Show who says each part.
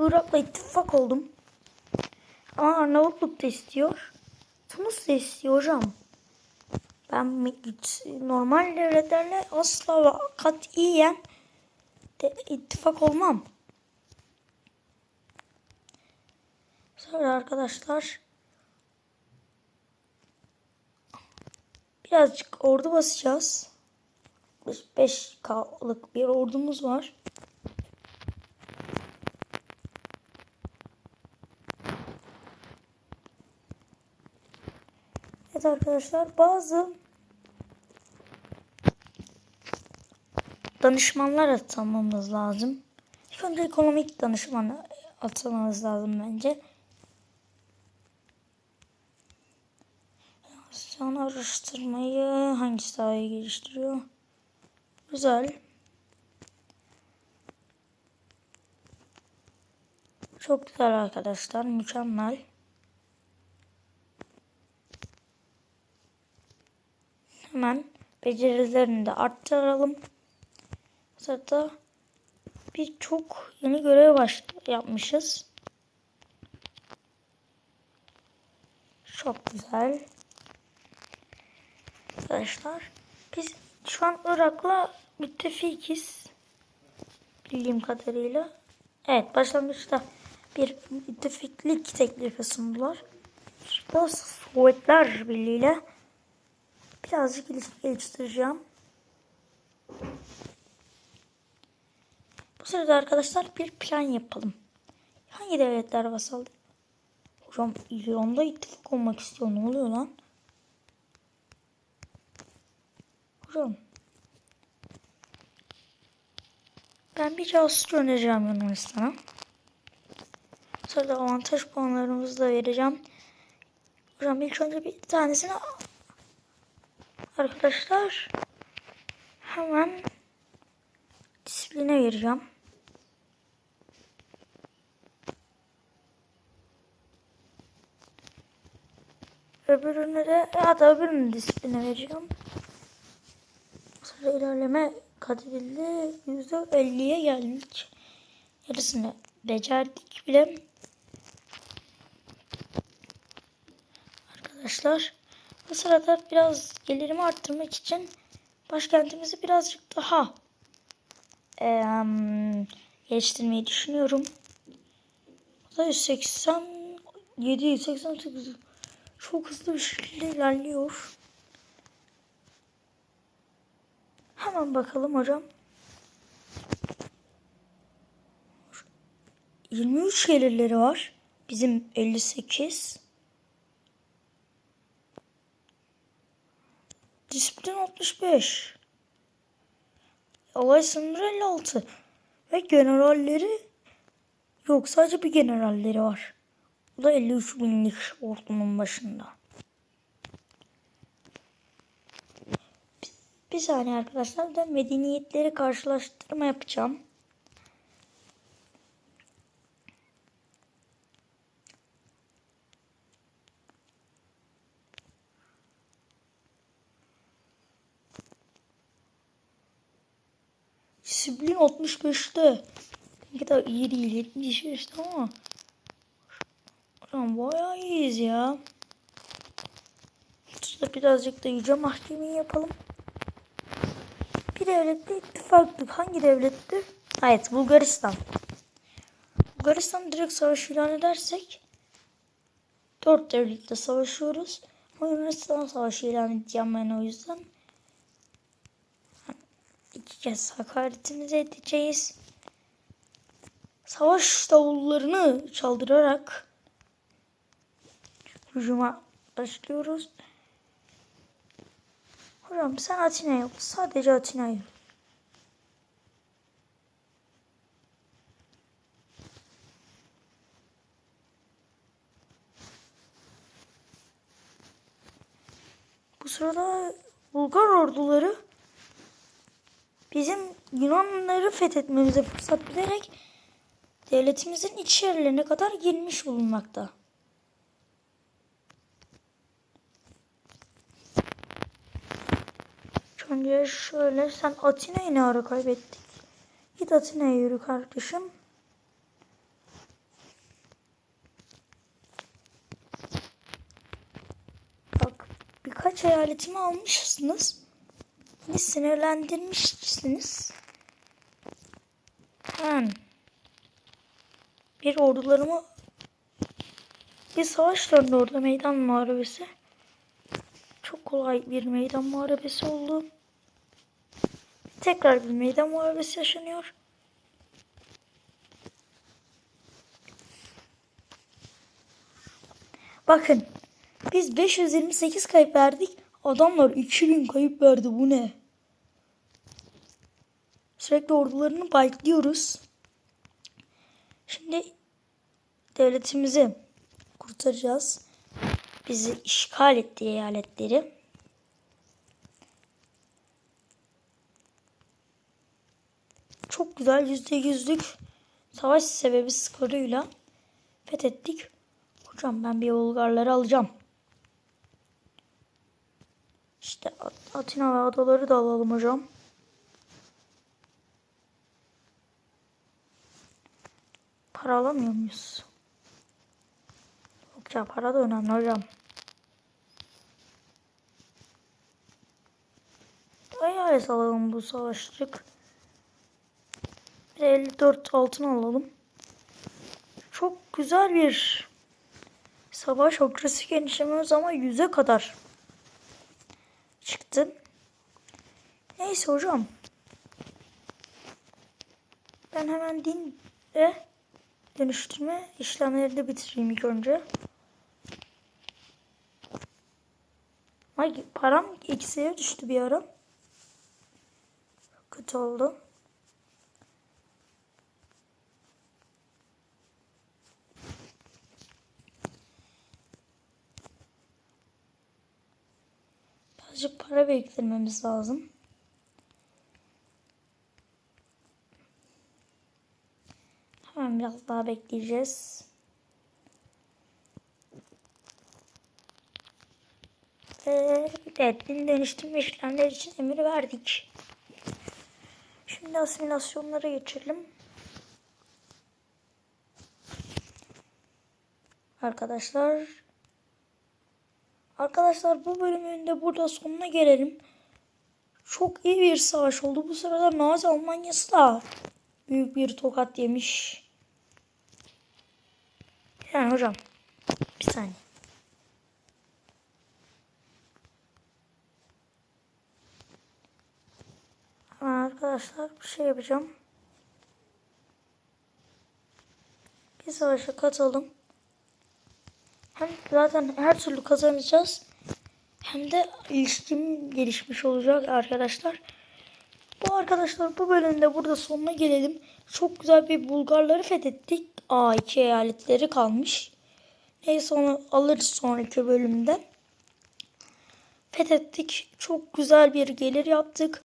Speaker 1: Irak'la ittifak oldum. Ama Arnavutluk da istiyor. Tunus da istiyor hocam. Ben normal devletlerle asla ve katiyen de ittifak olmam. Sonra arkadaşlar birazcık ordu basacağız. 5K'lık bir ordumuz var. Evet arkadaşlar bazı danışmanlar atamamız lazım. İlk önce ekonomik danışman atamamız lazım bence. Sonra araştırmayı hangisi daha geliştiriyor? Güzel. Çok güzel arkadaşlar. Mükemmel. Hemen becerilerini de arttıralım. Sırada birçok yeni görev baş yapmışız. Çok güzel. Arkadaşlar biz şu an Irak'la müttefikiz. Bildiğim kadarıyla. Evet başlangıçta bir müttefiklik teklifi sundular. Burada Sovyetler Birliği'yle birazcık ilişki geliştireceğim. Bu sırada arkadaşlar bir plan yapalım. Hangi devletler vasal? Hocam İran'da ittifak olmak istiyor. Ne oluyor lan? Hocam. Ben bir casus göndereceğim Yunanistan'a. Sonra da avantaj puanlarımızı da vereceğim. Hocam ilk önce bir tanesini arkadaşlar hemen disipline vereceğim. Öbürüne de hatta öbürünü disipline vereceğim. Sonra ilerleme kat edildi. %50'ye geldik. Yarısını becerdik bile. Arkadaşlar bu sırada biraz gelirimi arttırmak için başkentimizi birazcık daha em, geliştirmeyi düşünüyorum. Bu da 187, 88 çok hızlı bir şekilde ilerliyor. Hemen bakalım hocam. 23 gelirleri var. Bizim 58. Disiplin 65. Alay sınırı 56. Ve generalleri yok sadece bir generalleri var. Bu da 53 binlik ordunun başında. Bir saniye arkadaşlar da medeniyetleri karşılaştırma yapacağım. Disiplin 65'te. Ne kadar iyi değil 75'te ama. Hocam bayağı iyiyiz ya. Şurada birazcık da yüce mahkemeyi yapalım. Bir devlette ittifaklık. Hangi devletti? Evet Bulgaristan. Bulgaristan direkt savaş ilan edersek dört devletle savaşıyoruz. Ama Yunanistan savaşı ilan edeceğim ben o yüzden. İki hakaretimizi edeceğiz. Savaş davullarını çaldırarak hücuma başlıyoruz. Hocam sen Atina'ya yol. Sadece Atina'ya yol. Bu sırada Bulgar orduları bizim Yunanları fethetmemize fırsat bilerek devletimizin iç yerlerine kadar girmiş bulunmakta. Önce şöyle sen Atina'yı ne ara kaybettik? Git Atina'ya yürü kardeşim. Bak birkaç eyaletimi almışsınız. Beni sinirlendirmişsiniz. Hemen bir ordularımı bir savaş döndü orada meydan muharebesi. Çok kolay bir meydan muharebesi oldu. Tekrar bir meydan muharebesi yaşanıyor. Bakın biz 528 kayıp verdik. Adamlar 2000 kayıp verdi. Bu ne? Sürekli ordularını bayıklıyoruz. Şimdi devletimizi kurtaracağız. Bizi işgal ettiği eyaletleri. Çok güzel yüzde yüzlük savaş sebebi skoruyla fethettik. Hocam ben bir Bulgarları alacağım. İşte At- Atina ve adaları da alalım hocam. Para alamıyor muyuz? Yok ya para da önemli hocam. Eyalet alalım bu savaşçık. Bir de 54 altın alalım. Çok güzel bir savaş agresif genişlemiyoruz ama yüze kadar çıktı. Neyse hocam. Ben hemen din ve dönüştürme işlemlerini de bitireyim ilk önce. Ay param eksiye düştü bir ara. Kötü oldu. Birazcık para biriktirmemiz lazım. Hemen biraz daha bekleyeceğiz. Ve evet, dönüştürme işlemleri için emir verdik. Şimdi asimilasyonlara geçelim. Arkadaşlar Arkadaşlar bu bölümün de burada sonuna gelelim. Çok iyi bir savaş oldu. Bu sırada Nazi Almanyası da büyük bir tokat yemiş. Yani hocam bir saniye. Arkadaşlar bir şey yapacağım. Bir savaşa katalım. Hem zaten her türlü kazanacağız. Hem de ilişkim gelişmiş olacak arkadaşlar. Bu arkadaşlar bu bölümde burada sonuna gelelim. Çok güzel bir Bulgarları fethettik. Aa iki eyaletleri kalmış. Neyse onu alırız sonraki bölümde. Fethettik. Çok güzel bir gelir yaptık.